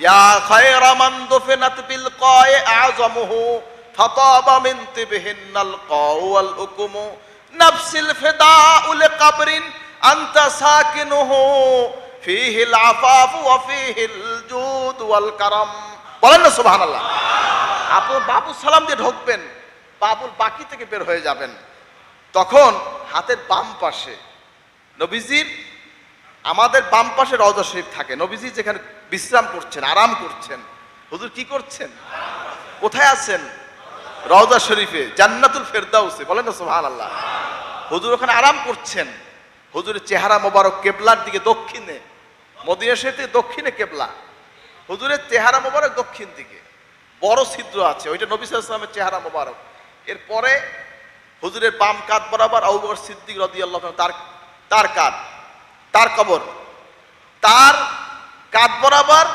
ইয়া ওয়াল উকুমু জুদ ওয়াল সালাম দিয়ে ঢুকবেন বাবুল বাকি থেকে বের হয়ে যাবেন। তখন হাতের বাম পাশে নবীজির, আমাদের বাম পাশে রওজা শরীফ থাকে। নবীজি যেখানে বিশ্রাম করছেন, আরাম করছেন। হুজুর কি করছেন? কোথায় আছেন? রওজা শরীফে, জান্নাতুল ফেরদাউসে, বলেন না সুবহানাল্লাহ। হুজুর ওখানে আরাম করছেন। হুজুরের চেহারা মোবারক কেবলার দিকে দক্ষিণে, মদিনা শরীফ দক্ষিণে কেবলা। হুজুরের চেহারা মোবারক দক্ষিণ দিকে। বড় ছিদ্র আছে, ওইটা নবী ওয়াসাল্লামের চেহারা মোবারক। এরপরে হুজুরের বাম কাত বরাবর আবু বকর সিদ্দিক রাদিয়াল্লাহু তাআলা তার তার কাত, তার কবর। তার কাত বরাবর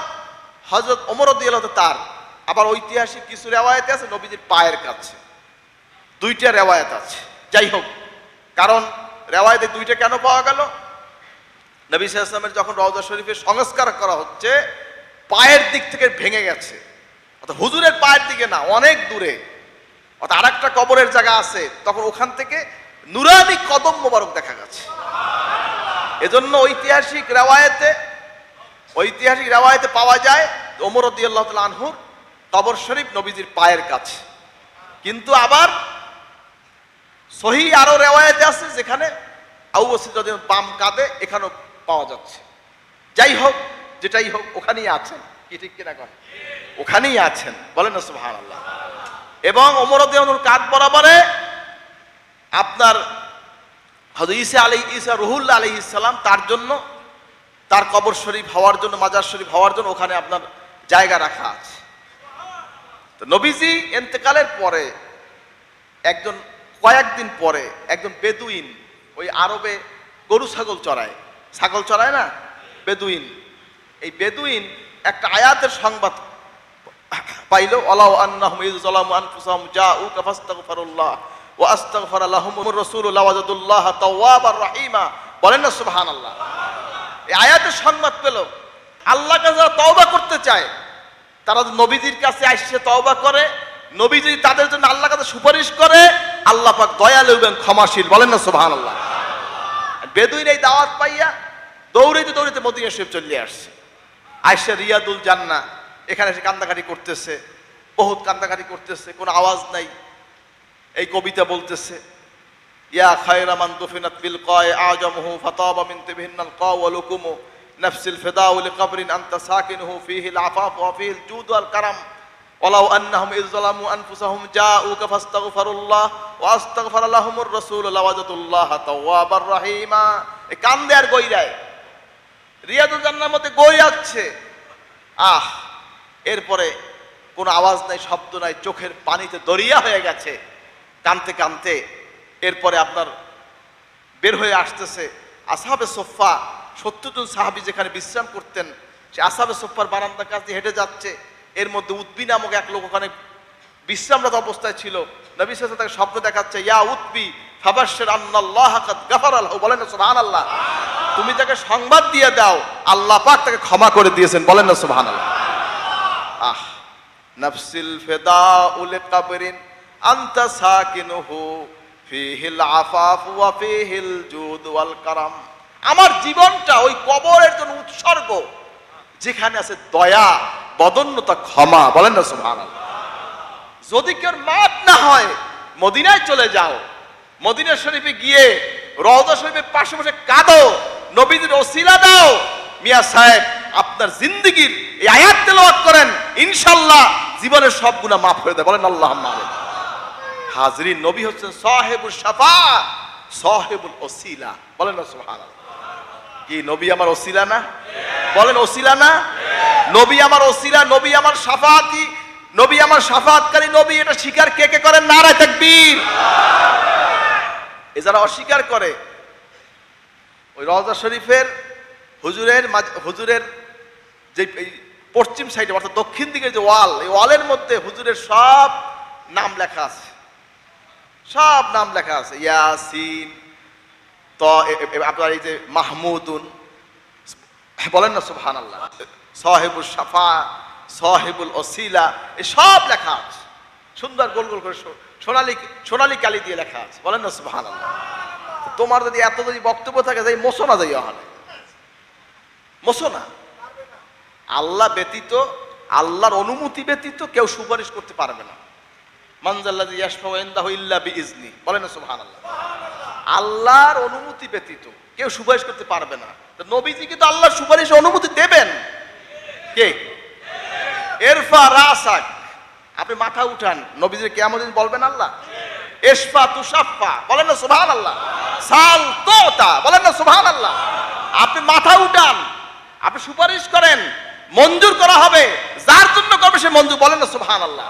হযরত ওমর রাদিয়াল্লাহু তার। আবার ঐতিহাসিক কিছু রেওয়ায়েত আছে, নবীজির পায়ের কাছে। দুইটা রেওয়ায়েত আছে। যাই হোক, কারণ রেওয়ায়েতে দুইটা কেন পাওয়া গেল? নবী সাল্লামের যখন রওজা শরীফের সংস্কার করা হচ্ছে, পায়ের দিক থেকে ভেঙে গেছে। অর্থাৎ হুজুরের পায়ের দিকে না, অনেক দূরে। অর্থাৎ আর একটা কবরের জায়গা আছে, তখন ওখান থেকে নুরানি কদম মোবারক দেখা গেছে। এজন্য ঐতিহাসিক রেওয়ায়েতে ঐতিহাসিক রেওয়ায়েতে পাওয়া যায় ওমর রদিয়াল্লাহ আনহুর কবর শরীফ নবীজির পায়ের কাছে। কিন্তু আবার সহি আরও রেওয়ায়েতে আছে যেখানে আবু বাম কাঁধে এখানেও পাওয়া যাচ্ছে। যাই হোক, যেটাই হোক, ওখানেই আছেন। কি ঠিক কিনা কন ওখানেই আছেন। বলেন না সুবহানাল্লাহ। এবং ওমর রাদিয়াল্লাহুর কাঁধ বরাবরে আপনার হযরত ঈসা আলী ঈসা রুহুল্লাহ আলাইহিস সালাম তার জন্য তার কবর শরীফ হওয়ার জন্য, মাজার শরীফ হওয়ার জন্য ওখানে আপনার জায়গা রাখা আছে। তো নবীজি এন্তেকালের পরে, একজন কয়েকদিন পরে একজন বেদুইন ওই আরবে গরু ছাগল চড়ায়। ছাগল চড়ায় না? বেদুইন। এই বেদুইন একটা আয়াতের সংবাদ পাইল রহিমা। বলেন না, সুবহানাল্লাহ। এই আয়াতের সংবাদ পেল। আল্লাহ কাছে যারা তওবা করতে চায়, তারা নবীজির কাছে আসছে তওবা করে নবী যদি তাদের জন্য আল্লাহ কাছে সুপারিশ করে, আল্লাহ পাক দয়ালু এবং ক্ষমাশীল। বলেন না, সুবহানাল্লাহ। বেদুইন এই দাওয়াত পাইয়া দৌড়াইতে দৌড়াইতে মদিনা শরীফ চলে আসছে। আয়সা রিয়াদুল জান্না এখানে এসে কান্দাকাটি করতেছে। বহুত কান্দাকাটি করতেছে, কোনো আওয়াজ নাই। এই কবিতা বলতেছে। ইয়া খায়রা মান দুফিনাত বিল কায় আজমহু ফাতাবা মিন তিবহিন্নাল কাউ ওয়াল হুকুমু নাফসিল ফিদাউ লিকবরিন আনতা সাকিনুহু ফিহিল আফাফ ওয়া ফিহিল জুদ ওয়াল কারাম ولو أنهم إذ ظلموا أنفسهم جاءوك فاستغفروا الله واستغفر لهم الرسول لوجدوا الله توابا رحيما এ কান্দে আর গইরায় রিয়াদুল জান্নার মধ্যে গই যাচ্ছে আহ এরপরে কোনো আওয়াজ নাই শব্দ নাই চোখের পানিতে দরিয়া হয়ে গেছে কানতে কানতে এরপরে আপনার বের হয়ে আসতেছে আসাবে সোফা, সত্তর জন সাহাবি যেখানে বিশ্রাম করতেন, সে আসাবে সোফার বারান্দার দিয়ে হেঁটে যাচ্ছে। এর মধ্যে উদ্বি নামক এক লোক ওখানে বিশ্রামরত অবস্থায় ছিল। নবী সাল্লাল্লাহু তাকে স্বপ্ন দেখাচ্ছে, ইয়া উদ্বি ফাবাশশির আন্নাল্লাহ গাফার আল্লাহ বলেন না, সুবহানাল্লাহ। তুমি তাকে সংবাদ দিয়ে দাও, আল্লাহ পাক তাকে ক্ষমা করে দিয়েছেন, বলেন না, সুবহানাল্লাহ। আহ, নফসিল ফেদা উল কাবরিন, আন্তা সাকিনুহু। ফিহিল আফাফ ওয়া ফিহিল জুদ ওয়াল কারাম। আমার জীবনটা ওই কবরের জন্য উৎসর্গ, যেখানে আছে দয়া, বদন্যতা, ক্ষমা। বলেন না, সুবহানাল্লাহ। যদি কেউ মাপ না হয়, মদিনায় চলে যাও, মদিনা শরীফে গিয়ে, রওজা শরীফের পাশে বসে কাঁদো নবীদের ওসিলা দাও। মিয়া সাহেব, আপনার জিন্দগির এই আয়াত তেলাওয়াত করেন, ইনশাল্লাহ জীবনের সব গুনাহ মাফ হয়ে দেয় বলেন আল্লাহ আমিন। হাজরিন নবী হচ্ছেন সাহেবুল শাফা, সাহেবুল ওসিলা। বলেন না সুবহানাল্লাহ। কি, নবী আমার ওসিলা না? বলেন ওসিলা না? নবী আমার ওসিলা, নবী আমার সাফাতি, নবী আমার সাফাতকারী নবী, এটা স্বীকার কে কে করেন? নারায় তাকবীর। এ যারা অস্বীকার করে, ওই রওজা শরীফের হুজুরের হুজুরের যে পশ্চিম সাইডে, অর্থাৎ দক্ষিণ দিকের যে ওয়াল, এই ওয়ালের মধ্যে হুজুরের সব নাম লেখা আছে। সব নাম লেখা আছে। ইয়াসিন ত আপনার এই যে মাহমুদুন, বলেন না সুবহান আল্লাহ সাহেবুল সাফা সাহেবুল ওসিলা এই সব লেখা আছে। সুন্দর গোল গোল করে সোনালি সোনালি কালি দিয়ে লেখা আছে। বলেন না সুবহান আল্লাহ তোমার যদি এত যদি বক্তব্য থাকে, যাই মোছো না যাই ওখানে। মোছো না। আল্লাহ ব্যতীত, আল্লাহর অনুমতি ব্যতীত কেউ সুপারিশ করতে পারবে না। মানজাল্লাযী ইয়াশফাউ ইনদাহু ইল্লা বিইজনি। বলেন সুবহানাল্লাহ। আল্লাহর অনুমতি ব্যতীত কেউ সুপারিশ করতে পারবে না। তো নবীজিকে তো আল্লাহর সুপারিশ অনুমতি দেবেন। কে? এরফা রাসাক। আপনি মাথা উঠান, নবীজির কেমন বলবেন আল্লাহ। এসফা তুষাফা বলেন না সুবহান আল্লাহ সাল তোতা। বলেন না সুবহান আল্লাহ আপনি মাথা উঠান, আপনি সুপারিশ করেন, মঞ্জুর করা হবে। যার জন্য করবে সে মঞ্জুর। বলেন না সুবহান আল্লাহ